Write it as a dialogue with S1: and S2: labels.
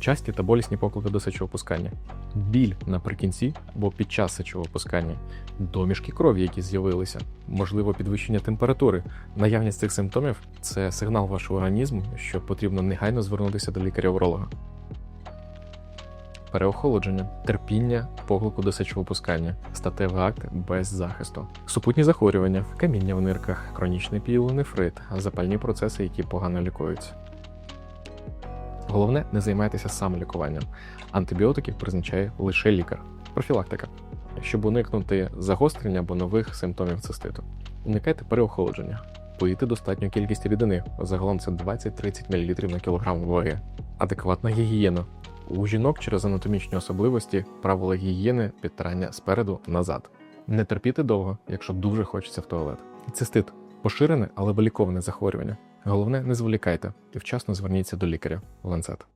S1: часті та болісні поклики до сечовипускання, біль наприкінці або під час сечовипускання, домішки крові, які з'явилися, можливо, підвищення температури. Наявність цих симптомів це сигнал вашого організму, що потрібно негайно звернутися до лікаря-уролога. Переохолодження, терпіння, поглику до сечовипускання, статевий акт без захисту, супутні захворювання, каміння в нирках, хронічний піелонефрит, запальні процеси, які погано лікуються. Головне, не займайтеся самолікуванням. Антибіотики призначає лише лікар. Профілактика. Щоб уникнути загострення або нових симптомів циститу. Уникайте переохолодження. Пийте достатню кількість рідини. Загалом це 20-30 мл на кілограм ваги. Адекватна гігієна. У жінок через анатомічні особливості правила гігієни підтирання спереду назад. Не терпіти довго, якщо дуже хочеться в туалет. Цистит поширене, але виліковане захворювання. Головне, не зволікайте і вчасно зверніться до лікаря. Ланцет.